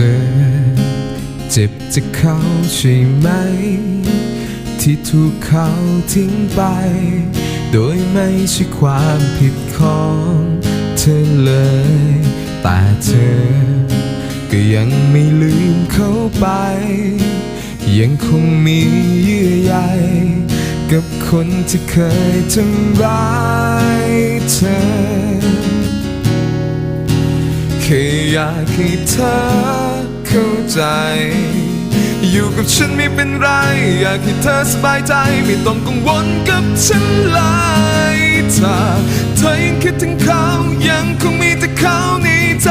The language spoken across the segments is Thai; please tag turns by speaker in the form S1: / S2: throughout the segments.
S1: อ เจ็บจากเขาใช่ไหม ที่ถูกเขาทิ้งไป โดยไม่ใช่ความผิดของเธอเลย แต่เธอ ก็ยังไม่ลืมเขาไป ยังคงมีเยื่อใยกับคนที่เคยทำร้ายเธอ แค่อยากให้เธอ เข้าใจ อยู่กับฉันไม่เป็นไร อยากให้เธอสบายใจ ไม่ต้องกังวลกับฉันเลยถ้าเธอยังคิดถึงเขายังคงมีแต่เขาในใจ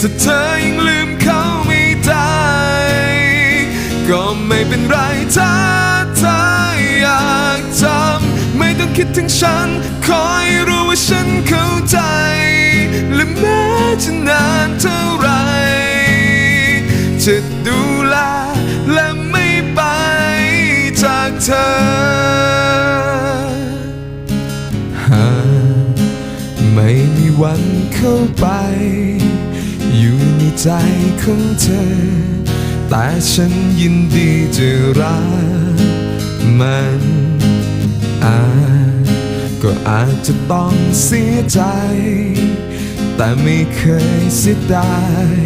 S1: ถ้าเธอยังลืมเขาไม่ได้ ก็ไม่เป็นไรถ้าเธออยากจำไม่ต้องคิดถึงฉัน คอยรู้ว่าฉันเข้า จะดูแลและไม่ไปจากเธอ หากไม่มีวันเข้าไป อยู่ในใจของเธอ แต่ฉันยินดีจะรักมันอาจก็อาจจะต้องเสียใจ แต่ไม่เคยเสียดาย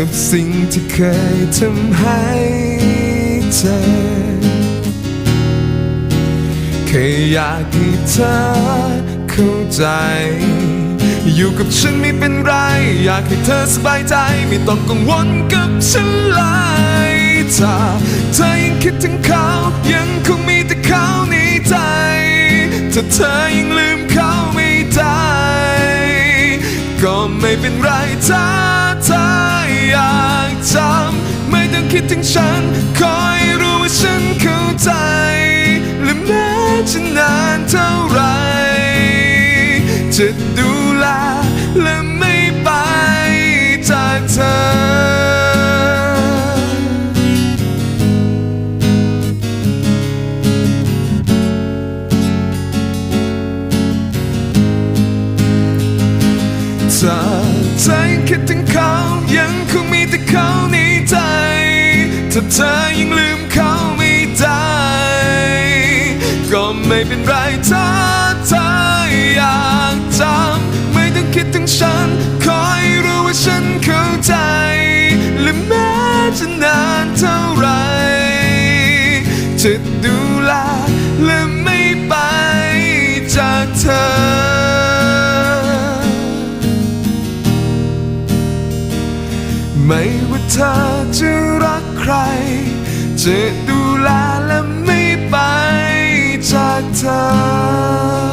S1: กับสิ่งที่เคยทำให้เธอ แค่อยากให้เธอเข้าใจ อยู่กับฉันไม่เป็นไร อยากให้เธอสบายใจ ไม่ต้องกังวลกับฉันเลยถ้าเธอยังคิดถึงเขา ยังคงมีแต่เขาในใจ ถ้าเธอยังลืมเขาไม่ได้ ก็ไม่เป็นไรถ้าเธอ จำไม่ต้องคิดถึงฉัน คอยรู้ว่าฉันเข้าใจและแม้จะนานเท่าไร จะดูแลและไม่ไปจากเธอถ้าเธอยังคิดถึงเขายัง เธอยังลืมเขาไม่ได้ ก็ไม่เป็นไรถ้าเธออยากจำไม่ต้องคิดถึงฉัน คอยรู้ว่าฉันเข้าใจ และแม้จะนานเท่าไหรจะดูแลและไม่ไปจากเธอไม่ว่าเธอจะ ใคร จะดูแลและไม่ไปจากเธอ